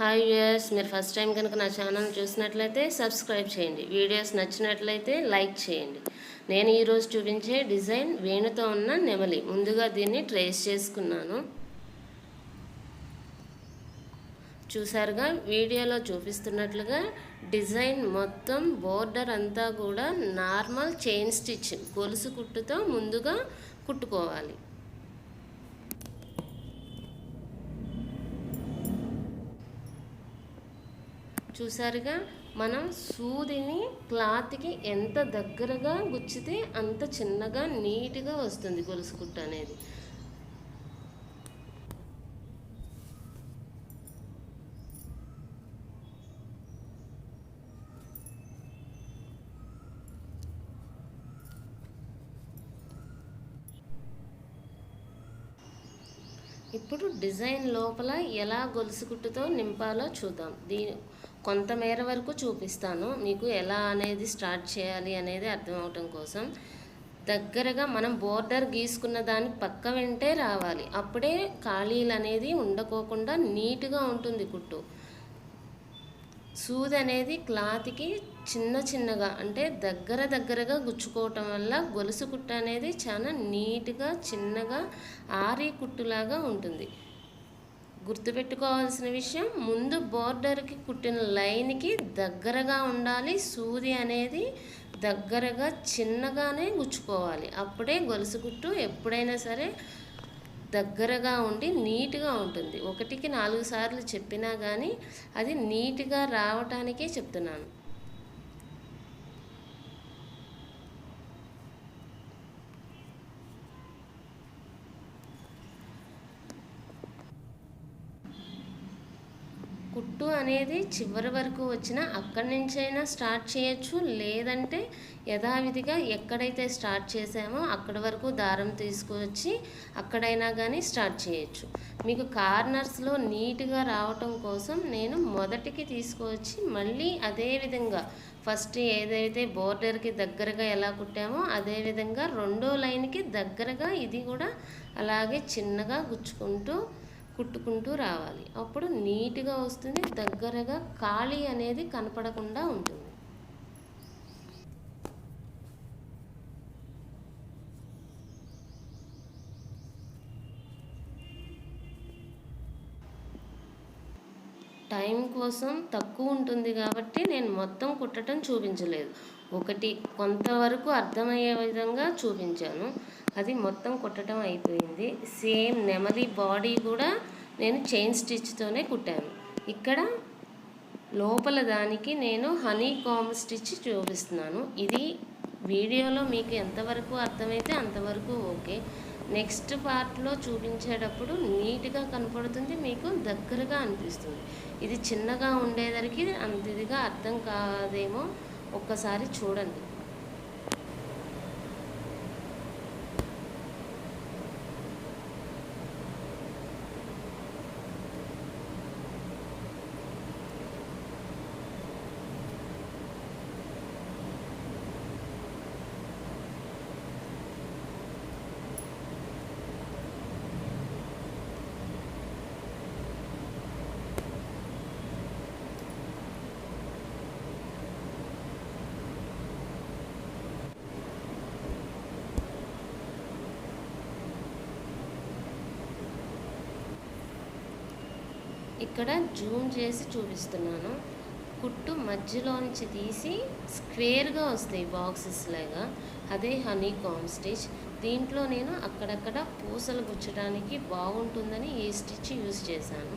Hi viewers మీరు first time కనుక నా ఛానల్ చూసినట్లయితే సబ్స్క్రైబ్ చేయండి. వీడియోస్ నచ్చినట్లయితే లైక్ చేయండి. నేను ఈరోజు చూపించే డిజైన్ వేణుతో ఉన్న నెమలి. ముందుగా దీన్ని ట్రేస్ చేసుకున్నాను. చూసారుగా? వీడియోలో చూపిస్తున్నట్లుగా డిజైన్ మొత్తం బోర్డర్ అంతా కూడా నార్మల్ చైన్ స్టిచ్ గొలుసు కుట్టుతో ముందుగా కుట్టుకోవాలి. చూసారుగా మనం సూదిని క్లాత్కి ఎంత దగ్గరగా గుచ్చితే అంత చిన్నగా నీట్గా వస్తుంది గొలుసు కుట్టు అనేది. ఇప్పుడు డిజైన్ లోపల ఎలా గొలుసు కుట్టుతో నింపాలో చూద్దాం. దీని కొంతమేర వరకు చూపిస్తాను. మీకు ఎలా అనేది స్టార్ట్ చేయాలి అనేది అర్థం అవటం కోసం. దగ్గరగా మనం బోర్డర్ గీసుకున్న దాని పక్క వెంటే రావాలి. అప్పుడే ఖాళీలు అనేది ఉండకోకుండా నీట్గా ఉంటుంది కుట్టు సూది అనేది క్లాత్కి చిన్న చిన్నగా అంటే దగ్గర దగ్గరగా గుచ్చుకోవటం వల్ల గొలుసు కుట్టు అనేది చాలా నీట్గా చిన్నగా ఆరి కుట్టులాగా ఉంటుంది. గుర్తుపెట్టుకోవాల్సిన విషయం ముందు బోర్డర్కి కుట్టిన లైన్కి దగ్గరగా ఉండాలి. సూది అనేది దగ్గరగా చిన్నగానే గుచ్చుకోవాలి. అప్పుడే గొలుసు కుట్టు ఎప్పుడైనా సరే దగ్గరగా ఉండి నీట్గా ఉంటుంది. ఒకటికి నాలుగు సార్లు చెప్పినా కానీ అది నీట్గా రావటానికే చెప్తున్నాను. కుట్టు అనేది చివరి వరకు వచ్చిన అక్కడి నుంచైనా స్టార్ట్ చేయొచ్చు. లేదంటే యథావిధిగా ఎక్కడైతే స్టార్ట్ చేసామో అక్కడి వరకు దారం తీసుకువచ్చి అక్కడైనా కానీ స్టార్ట్ చేయొచ్చు. మీకు కార్నర్స్లో నీట్గా రావటం కోసం నేను మొదటికి తీసుకువచ్చి మళ్ళీ అదే విధంగా ఫస్ట్ ఏదైతే బోర్డర్కి దగ్గరగా ఎలా కుట్టామో అదేవిధంగా రెండో లైన్కి దగ్గరగా ఇది కూడా అలాగే చిన్నగా గుచ్చుకుంటూ కుట్టుకుంటూ రావాలి. అప్పుడు నీట్గా వస్తుంది దగ్గరగా ఖాళీ అనేది కనపడకుండా ఉంటుంది. టైం కోసం తక్కువ ఉంటుంది కాబట్టి నేను మొత్తం కుట్టడం చూపించలేదు. ఒకటి కొంతవరకు అర్థమయ్యే విధంగా చూపించాను. అది మొత్తం కుట్టడం అయిపోయింది. సేమ్ నెమలి బాడీ కూడా నేను చైన్ స్టిచ్తోనే కుట్టాను. ఇక్కడ లోపల దానికి నేను హనీ కామ్ స్టిచ్ చూపిస్తున్నాను. ఇది వీడియోలో మీకు ఎంతవరకు అర్థమైతే అంతవరకు ఓకే. నెక్స్ట్ పార్ట్లో చూపించేటప్పుడు నీట్గా కనపడుతుంది మీకు దగ్గరగా అనిపిస్తుంది. ఇది చిన్నగా ఉండేదరికి అంత ఇదిగా అర్థం కాదేమో ఒక్కసారి చూడండి. ఇక్కడ జూమ్ చేసి చూపిస్తున్నాను. కుట్టు మధ్యలోంచి తీసి స్క్వేర్గా వస్తాయి బాక్సెస్ లాగా. అదే హనీ కామ్ స్టిచ్. దీంట్లో నేను అక్కడక్కడ పూసలు గుచ్చడానికి బాగుంటుందని ఈ స్టిచ్ యూస్ చేశాను.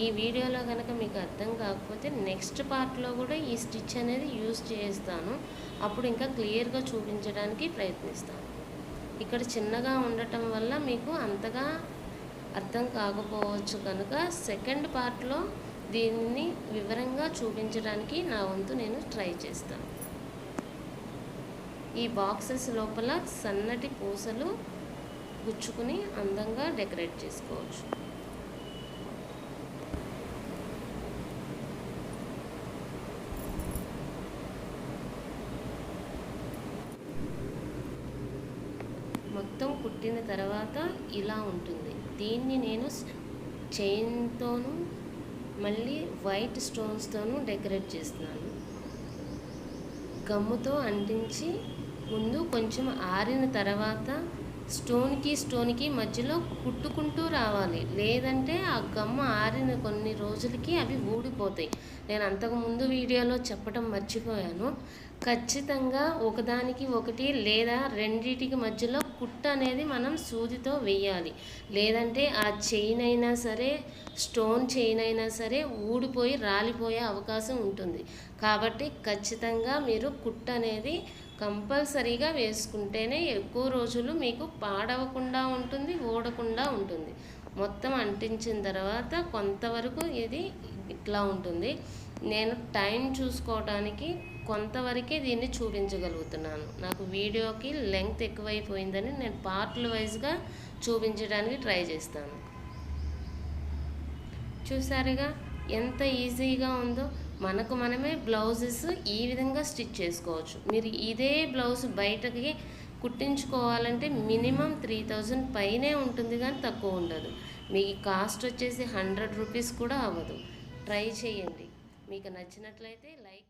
ఈ వీడియోలో కనుక మీకు అర్థం కాకపోతే నెక్స్ట్ పార్ట్లో కూడా ఈ స్టిచ్ అనేది యూస్ చేస్తాను. అప్పుడు ఇంకా క్లియర్గా చూపించడానికి ప్రయత్నిస్తాను. ఇక్కడ చిన్నగా ఉండటం వల్ల మీకు అంతగా అర్థం కాకపోవచ్చు కనుక సెకండ్ పార్ట్లో దీన్ని వివరంగా చూపించడానికి నా వంతు నేను ట్రై చేస్తాను. ఈ బాక్సెస్ లోపల సన్నటి పూసలు గుచ్చుకుని అందంగా డెకరేట్ చేసుకోవచ్చు. మొత్తం కుట్టిన తర్వాత ఇలా ఉంటుంది. దీన్ని నేను చైన్తోనూ మళ్ళీ వైట్ స్టోన్స్తోనూ డెకరేట్ చేస్తున్నాను. గమ్ముతో అంటించి ముందు కొంచెం ఆరిన తర్వాత స్టోన్కి స్టోన్కి మధ్యలో కుట్టుకుంటూ రావాలి. లేదంటే ఆ గమ్మ ఆరిన కొన్ని రోజులకి అవి ఊడిపోతాయి. నేను అంతకు ముందు వీడియోలో చెప్పడం మర్చిపోయాను. ఖచ్చితంగా ఒకదానికి ఒకటి లేదా రెండిటికి మధ్యలో కుట్ట అనేది మనం సూదితో వేయాలి. లేదంటే ఆ చైన్ అయినా సరే స్టోన్ చైన్ అయినా సరే ఊడిపోయి రాలిపోయే అవకాశం ఉంటుంది. కాబట్టి ఖచ్చితంగా మీరు కుట్ట అనేది కంపల్సరీగా వేసుకుంటేనే ఎక్కువ రోజులు మీకు పాడవకుండా ఉంటుంది ఊడకుండా ఉంటుంది. మొత్తం అంటించిన తర్వాత కొంతవరకు ఇది ఇట్లా ఉంటుంది. నేను టైం చూసుకోవడానికి కొంతవరకే దీన్ని చూపించగలుగుతున్నాను. నాకు వీడియోకి లెంగ్త్ ఎక్కువైపోయిందని నేను పార్ట్ల వైజ్గా చూపించడానికి ట్రై చేస్తాను. చూసారుగా ఎంత ఈజీగా ఉందో. మనకు మనమే బ్లౌజెస్ ఈ విధంగా స్టిచ్ చేసుకోవచ్చు. మీరు ఇదే బ్లౌజ్ బయటకి కుట్టించుకోవాలంటే మినిమం త్రీ థౌజండ్ పైనే ఉంటుంది కానీ తక్కువ ఉండదు. మీకు కాస్ట్ వచ్చేసి హండ్రెడ్ రూపీస్ కూడా అవ్వదు. ట్రై చేయండి. మీకు నచ్చినట్లయితే లైక్